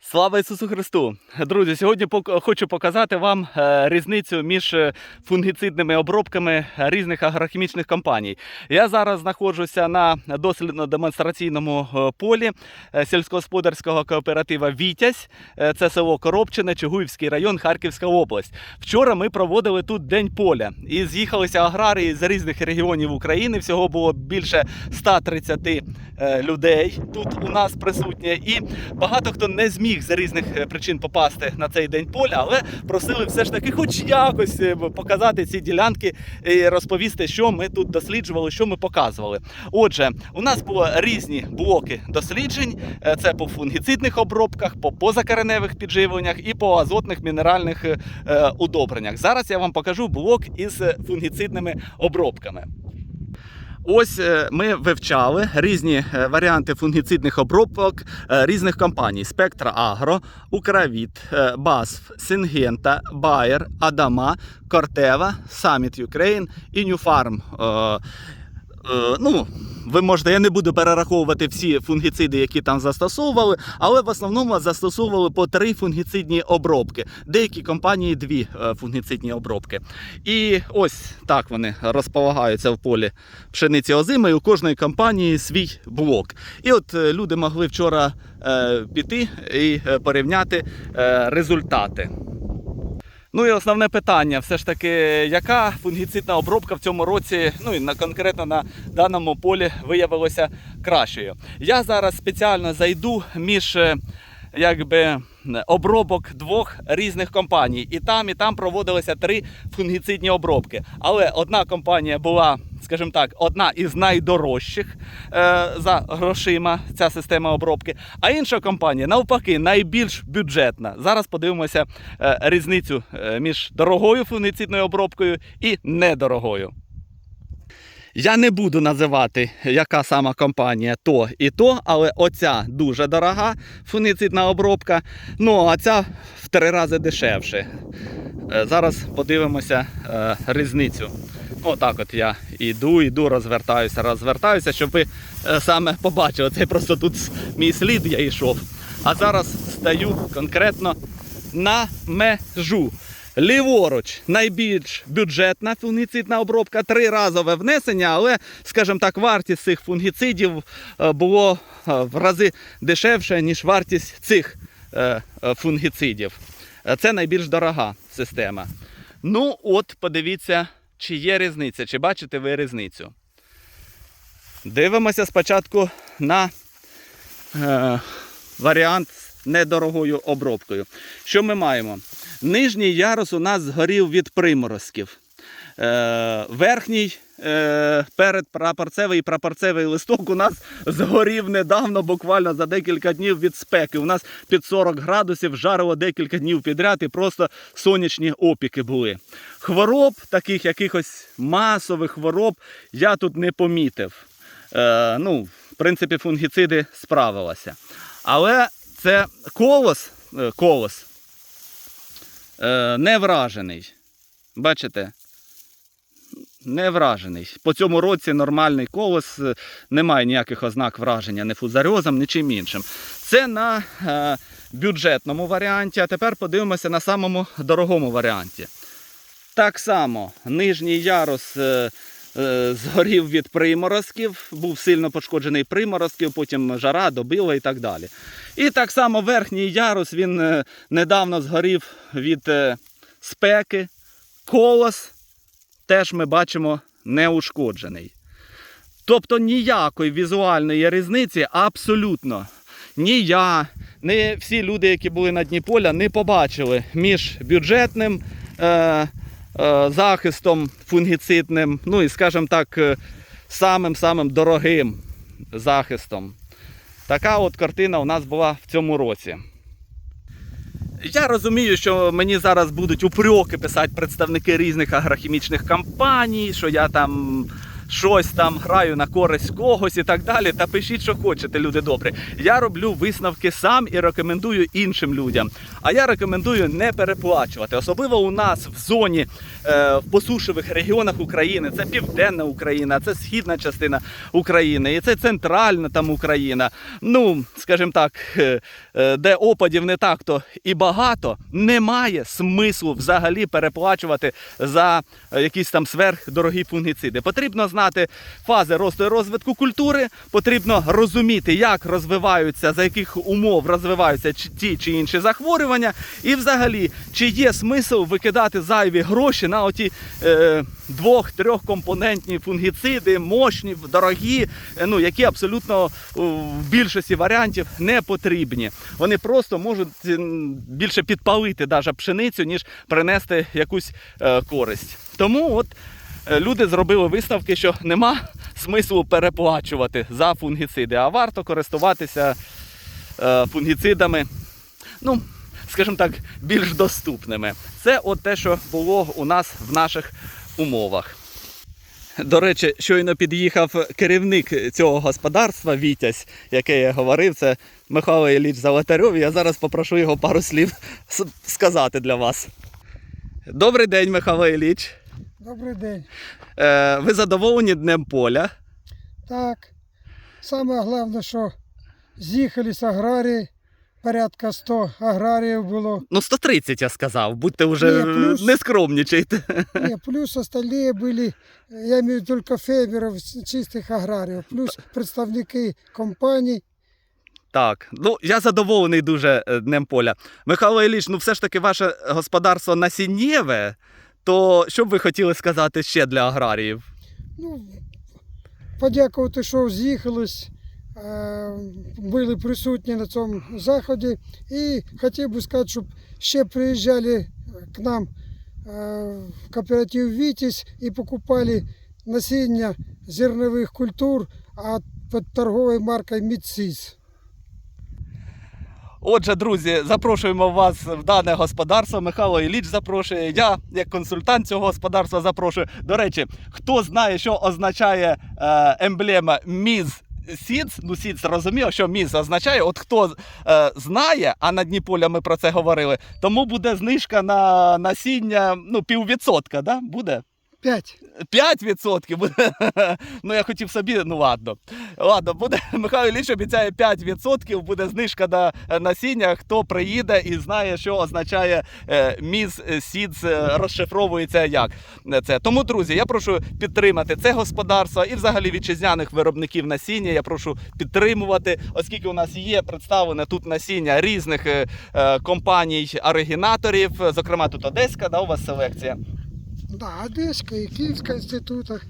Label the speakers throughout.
Speaker 1: Слава Ісусу Христу! Друзі, сьогодні хочу показати вам е, різницю між е, фунгіцидними обробками різних агрохімічних компаній. Я зараз знаходжуся на дослідно-демонстраційному е, полі е, сільськогосподарського кооператива Вітязь. Е, Це село Коробчине, Чугуївський район, Харківська область. Вчора ми проводили тут День поля і з'їхалися аграрії з різних регіонів України. Всього було більше 130 е, людей тут у нас присутні. І багато хто не зміг з різних е, причин попасти на цей день поля, але просили все ж таки, хоч якось е, показати ці ділянки і розповісти, що ми тут досліджували, що ми показували. Отже, у нас були різні блоки досліджень: Е, це по фунгіцидних обробках, по позакореневих підживленнях і по азотних мінеральних удобреннях. Зараз я вам покажу блок із фунгіцидними обробками. Ось е, ми вивчали різні е, варіанти фунгіцидних обробок е, різних компаній: Спектра Агро, Укравіт, Басф, Сингента, Байер, Адама, Кортева, Саміт Юкрейн і Ньюфарм. Е, ну, ви можете, я не буду перераховувати всі фунгіциди, які там застосовували, але в основному застосовували по три фунгіцидні обробки. Деякі компанії дві е, фунгіцидні обробки. І ось так вони розполагаються в полі пшениці озими. У кожної компанії свій блок. І от е, люди могли вчора е, піти і порівняти е, результати. Ну і основне питання, все ж таки, яка фунгіцидна обробка в цьому році, ну і на конкретно на даному полі виявилася кращою. Я зараз спеціально зайду між е, якби обробок двох різних компаній. І там, і там проводилися три фунгіцидні обробки. Але одна компанія була, скажімо так, одна із найдорожчих е, за грошима ця система обробки. А інша компанія, навпаки, найбільш бюджетна. Зараз подивимося е, різницю е, між дорогою фунгіцидною обробкою і недорогою. Я не буду називати, яка сама компанія то і то, але оця дуже дорога фунгіцидна обробка. Ну а ця в три рази дешевше. Е, Зараз подивимося е, різницю. Отак от я іду, іду, розвертаюся, розвертаюся, щоб ви е, саме побачили. Це просто тут мій слід я йшов. А зараз стаю конкретно на межу. Ліворуч найбільш бюджетна фунгіцидна обробка, триразове внесення, але, скажімо так, вартість цих фунгіцидів було в рази дешевше, ніж вартість цих фунгіцидів. Е, Це найбільш дорога система. Ну, от, подивіться, чи є різниця, чи бачите ви різницю. Дивимося спочатку на е, варіант з недорогою обробкою. Що ми маємо? Нижній ярус у нас згорів від приморозків. Е, верхній е, передпрапорцевий і прапорцевий листок у нас згорів недавно, буквально за декілька днів від спеки. У нас під 40 градусів жарило декілька днів підряд і просто сонячні опіки були. Хвороб, таких якихось масових хвороб, я тут не помітив. Е, ну, в принципі, фунгіциди справилися. Але це колос, е, колос е, не вражений. Бачите? Не вражений. По цьому році нормальний колос, е, немає ніяких ознак враження не фузаріозом, нічим іншим. Це на е, бюджетному варіанті, а тепер подивимося на самому дорогому варіанті. Так само нижній ярус е, е, згорів від приморозків, був сильно пошкоджений приморозків, потім жара добила і так далі. І так само верхній ярус він е, недавно згорів від е, спеки. Колос теж ми бачимо неушкоджений. Тобто ніякої візуальної різниці абсолютно. Ні я, ні всі люди, які були на дні поля, не побачили між бюджетним е, е, захистом фунгіцидним, ну і, скажімо так, е, самим-самим дорогим захистом. Така от картина у нас була в цьому році. Я розумію, що мені зараз будуть упреки писати представники різних агрохімічних компаній, що я там щось там граю на користь когось і так далі. Та пишіть, що хочете, люди добрі. Я роблю висновки сам і рекомендую іншим людям. А я рекомендую не переплачувати, особливо у нас в зоні е, в посушливих регіонах України. Це південна Україна, це східна частина України, і це центральна там Україна. Ну, скажімо так, е, е, де опадів не так то і багато, немає смислу взагалі переплачувати за е, якісь там сверхдорогі фунгіциди. Потрібно знати фази росту і розвитку культури, потрібно розуміти, як розвиваються, за яких умов розвиваються ті чи інші захворювання, і взагалі, чи є смисл викидати зайві гроші на оті е, двох-трьохкомпонентні фунгіциди, мощні, дорогі, е, ну які абсолютно в більшості варіантів не потрібні. Вони просто можуть більше підпалити даже пшеницю, ніж принести якусь е, користь. Тому от люди зробили висновки, що нема смислу переплачувати за фунгіциди, а варто користуватися е, фунгіцидами. Ну, скажімо так, більш доступними. Це от те, що було у нас в наших умовах. До речі, щойно під'їхав керівник цього господарства Вітязь, яке я говорив, це Михайло Ілліч Золотарьов. Я зараз попрошу його пару слів сказати для вас. Добрий день, Михайло Ілліч.
Speaker 2: Добрий день.
Speaker 1: Е, ви задоволені днем поля?
Speaker 2: Так. Саме головне, що з'їхались аграрії, порядка 100 аграріїв було.
Speaker 1: Ну, 130 я сказав, будьте вже
Speaker 2: Ні, плюс-
Speaker 1: не скромнічайте.
Speaker 2: Ні, плюс остальные были, я имею в виду только фермеров, с- чистих аграріїв, плюс представники компаній.
Speaker 1: Так, ну я задоволений дуже е, днем поля. Михайло Ілліч, ну все ж таки ваше господарство насіннєве, то що б ви хотіли сказати ще для аграріїв?
Speaker 2: Ну, подякувати, що з'їхались, е, були присутні на цьому заході. І хотів би сказати, щоб ще приїжджали к нам е, в кооператив Вітязь і покупали насіння зернових культур а під торговою маркою Мідсіс.
Speaker 1: Отже, друзі, запрошуємо вас в дане господарство. Михайло Ілліч запрошує. Я, як консультант цього господарства, запрошую. До речі, хто знає, що означає е, емблема Міз. Сіц, ну сіц розумів, що міз означає. От хто е, знає, а на дні поля ми про це говорили, тому буде знижка на насіння ну, піввідсотка, да? буде?
Speaker 2: 5.
Speaker 1: 5% буде. Ну, я хотів собі, ну ладно. Ладно, буде Михайло Ілліч обіцяє 5% буде знижка на насіння. Хто приїде і знає, що означає е, міс сідс, е, розшифровується як це. Тому, друзі, я прошу підтримати це господарство і взагалі вітчизняних виробників насіння. Я прошу підтримувати, оскільки у нас є представлене тут насіння різних е, компаній оригінаторів. Зокрема, тут Одеська, да, у вас селекція.
Speaker 2: Да, Одеська і Київська інститута.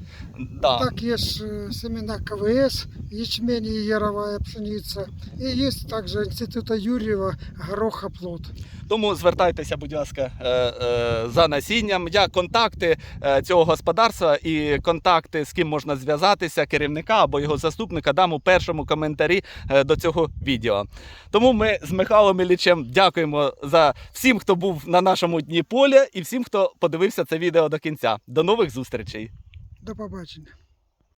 Speaker 1: Да.
Speaker 2: Так есть ж семена КВС, ячмені і яровая пшеница. И есть также института Юрьева горохоплод.
Speaker 1: Тому звертайтеся, будь ласка, е, е, за насінням. Я контакти е, цього господарства і контакти, з ким можна зв'язатися, керівника або його заступника, дам у першому коментарі до цього відео. Тому ми з Михайлом Іллічем дякуємо за всім, хто був на нашому дні поля, і всім, хто подивився це відео до кінця. До нових зустрічей!
Speaker 2: До побачення.